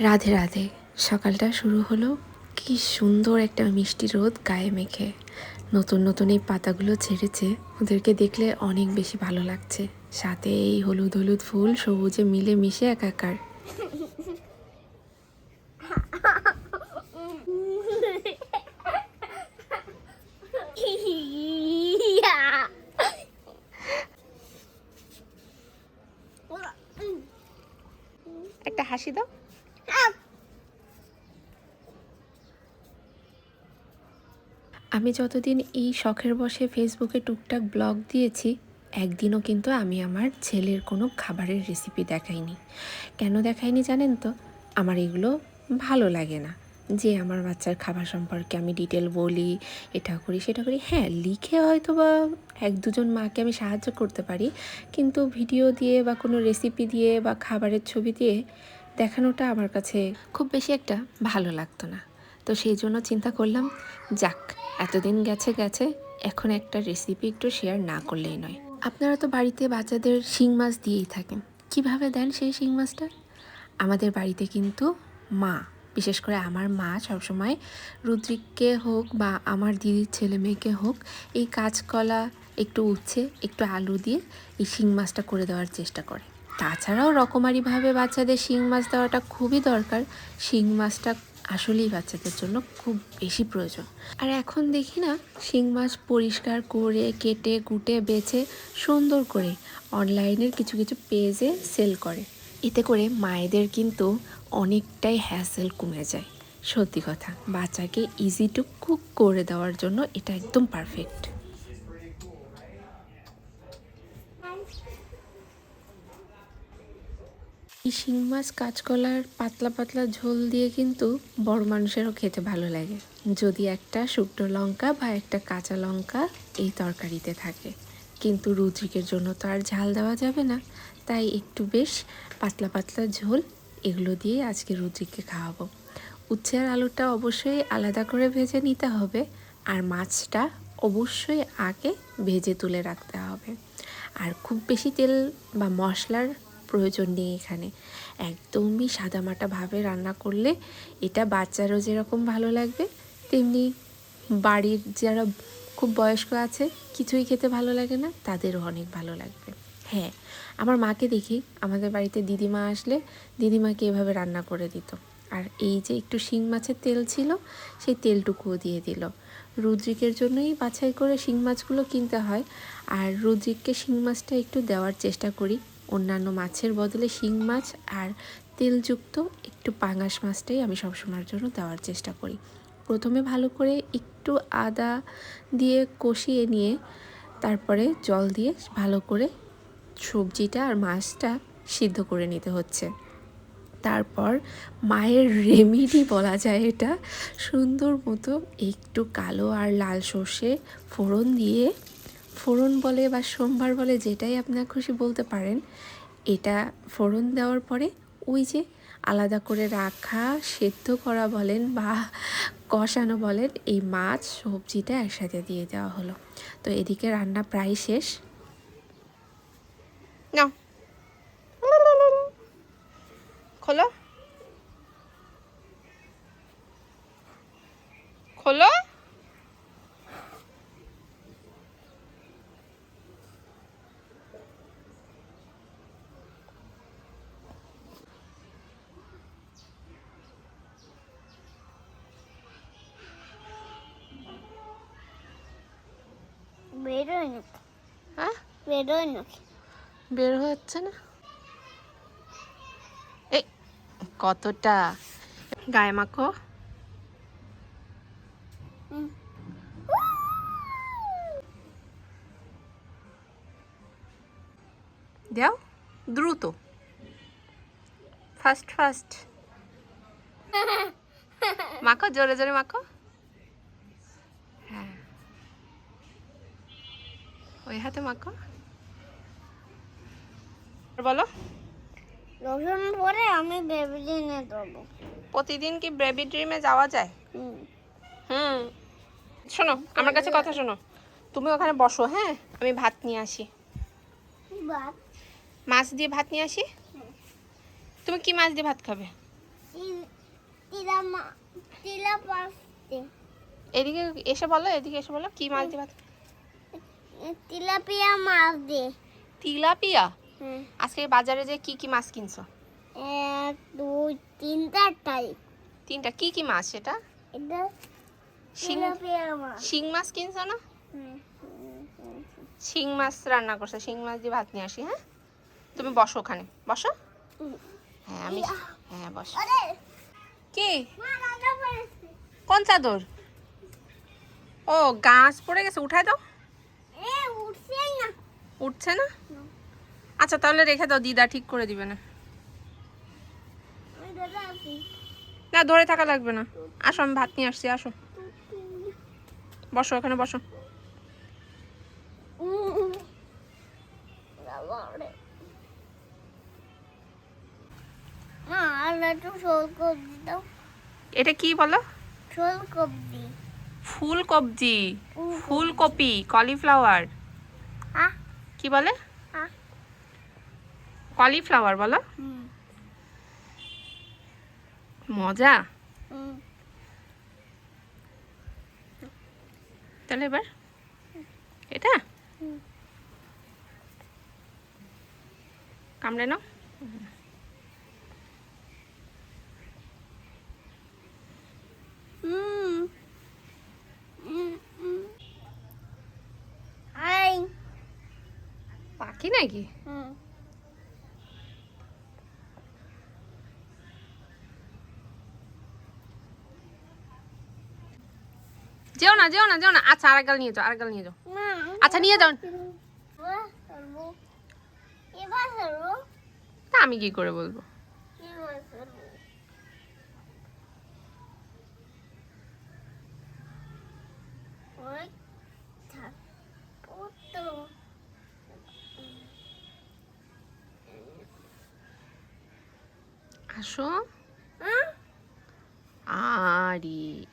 রাধে রাধে। সকালটা শুরু হলো কি সুন্দর একটা মিষ্টি রোদ গায়ে মেখে। নতুন নতুন এই পাতাগুলো ছেড়েছে, ওদেরকে দেখলে অনেক বেশি ভালো লাগছে। সাথে এই হলুদ হলুদ ফুল সবুজে মিলে মিশে একাকার। একটা হাসি দাও। আমি যতদিন এই শখের বসে ফেসবুকে টুকটাক ব্লগ দিয়েছি, একদিনও কিন্তু আমি আমার ছেলের কোনো খাবারের রেসিপি দেখাইনি। কেন দেখাইনি জানেন তো? আমার এগুলো ভালো লাগে না। যে আমার বাচ্চার খাবার সম্পর্কে আমি ডিটেল বলি, এটা করি, সেটা করি হ্যাঁ লিখে হয়তো বা এক দুজন মাকে আমি সাহায্য করতে পারি, কিন্তু ভিডিও দিয়ে বা কোনো রেসিপি দিয়ে বা খাবারের ছবি দিয়ে দেখানোটা আমার কাছে খুব বেশি একটা ভালো লাগতো না। তো সেই জন্য চিন্তা করলাম, যাক, এতদিন গেছে গেছে, এখন একটা রেসিপি একটু শেয়ার না করলেই নয়। আপনারা তো বাড়িতে বাচ্চাদের শিং মাছ দিয়েই থাকেন। কীভাবে দেন সেই শিং মাছটা? আমাদের বাড়িতে কিন্তু মা, বিশেষ করে আমার মা সবসময় রুদ্রিককে হোক বা আমার দিদির ছেলে মেয়েকে হোক, এই কাঁচকলা, একটু উচ্ছে, একটু আলু দিয়ে এই শিং মাছটা করে দেওয়ার চেষ্টা করে। তাছাড়াও রকমারিভাবে বাচ্চাদের শিং মাছ দেওয়াটা খুবই দরকার। শিং মাছটা আসলেই বাচ্চাদের জন্য খুব বেশি প্রয়োজন। আর এখন দেখি না, শিং মাছ পরিষ্কার করে কেটে, কুটে, বেছে, সুন্দর করে অনলাইনের কিছু কিছু পেজে সেল করে। এতে করে মায়েদের কিন্তু অনেকটাই হ্যাসেল কমে যায়। সত্যি কথা, বাচ্চাকে ইজি টু কুক করে দেওয়ার জন্য এটা একদম পারফেক্ট এই শিং মাছ কাঁচকলার পাতলা পাতলা ঝোল দিয়ে কিন্তু বড় মানুষেরও খেতে ভালো লাগে। যদি একটা শুকনো লঙ্কা বা একটা কাঁচা লঙ্কা এই তরকারিতে থাকে। কিন্তু রুদ্রিকের জন্য তো আর ঝাল দেওয়া যাবে না। তাই একটু বেশ পাতলা পাতলা ঝোল এগুলো দিয়ে আজকে রুদ্রিককে খাওয়াবো। উচ্ছে আর আলুটা অবশ্যই আলাদা করে ভেজে নিতে হবে। আর মাছটা অবশ্যই আগে ভেজে তুলে রাখতে হবে। আর খুব বেশি তেল বা মশলার প্রয়োজন নেই এখানে। একদমই সাদামাটাভাবে রান্না করলে এটা বাচ্চারও যেরকম ভালো লাগবে, তেমনি বাড়ির যারা খুব বয়স্ক আছে, কিছুই খেতে ভালো লাগে না, তাদেরও অনেক ভালো লাগবে। হ্যাঁ আমার মাকে দেখি, আমাদের বাড়িতে দিদিমা আসলে দিদিমাকে এভাবে রান্না করে দিত। আর এই যে একটু শিং মাছের তেল ছিল, সেই তেলটুকুও দিয়ে দিল। রুদ্রিকের জন্যই বাছাই করে শিং মাছগুলো কিনতে হয়, আর রুদ্রিককে শিং মাছটা একটু দেওয়ার চেষ্টা করি। অন্যান্য মাছের বদলে শিং মাছ আর তেলযুক্ত একটু পাঙাশ মাছটাই আমি সবসময়ের জন্য দেওয়ার চেষ্টা করি। প্রথমে ভালো করে একটু আদা দিয়ে কষিয়ে নিয়ে তারপরে জল দিয়ে ভালো করে সবজিটা আর মাছটা সিদ্ধ করে নিতে হচ্ছে। তারপর মায়ের রেমিডি বলা যায় এটা, সুন্দর মতো একটু কালো আর লাল সর্ষে ফোড়ন দিয়ে ফোড়ন বলে বা সোমবার বলে যেটাই আপনার খুশি বলতে পারেন, এটা ফোড়ন দেওয়ার পরে ওই যে আলাদা করে রাখা, সেদ্ধ করা বলেন বা কষানো বলেন, এই মাছ, সবজিটা একসাথে দিয়ে দেওয়া হলো। তো এদিকে রান্না প্রায় শেষ। নাও। খোলো। খোলো। বেরোয় নাকি হ্যাঁ? বেরোয় নাকি বের হচ্ছে না। এই কতটা? গায়ে মাখো। দাও দ্রুত। ফাস্ট ফাস্ট মাখো জোরে জোরে মাখো। ওই হাতে মাখো। বলো? রসুন পরে আমি বেবিলিনে দেবো প্রতিদিন কি বেবি ড্রিমে যাওয়া যায়? হুম। হুম। শোনো আমার কাছে কথা শোনো। তুমি ওখানে বসো হ্যাঁ? আমি ভাত নিয়ে আসি। বাদ মাছ দিয়ে ভাত নিয়ে আসি? তুমি কি মাছ দিয়ে ভাত খাবে? এদিকে এসে বলো এদিকে এসে বলো কি মাছ দিয়ে ভাত তিলাপিয়া মাছ দিয়ে। তিলাপিয়া? হ্যাঁ। আজকে বাজারে যে কি কি মাছ কিনছো? এক দুই তিন চারটাই। তিনটা। কি কি মাছ সেটা? এটা শিং মাছ। কিনছো না? হুম, হুম। শিং মাছ রান্না করছ। শিং মাছ দিয়ে ভাত নিয়ে আসি হ্যাঁ? তুমি বসো ওখানে। বসো? হ্যাঁ আমি হ্যাঁ বসো। কি? কোন চাদর? ও গাছ পড়ে গেছে। উঠায় দাও। উঠছে না। আচ্ছা তাহলে রেখে দাও দিদা ঠিক করে দিবে না। ধরে থাকা লাগবে না। আসো আমি ভাত নিয়ে আসছি আসো। বসো এখানে বসো। এটা কি বলো? শোল কবজি ফুলকবজি ফুলকপি কলিফ্লাওয়ার। কি বলে? কলিফ্লাওয়ার বলো। মজা। তাহলে এবার এটা। কামড়ে নাও হুম হুম হুম আই পাখি নাকি? যেও না যেও না যেও না। আচ্ছা আরেকগাল নিয়ে যাও আরেকগাল নিয়ে যাও। আচ্ছা নিয়ে যাও। আমি কি করে বলব এবার করব ওই থাক ও তো আসো। হ্যাঁ আরে।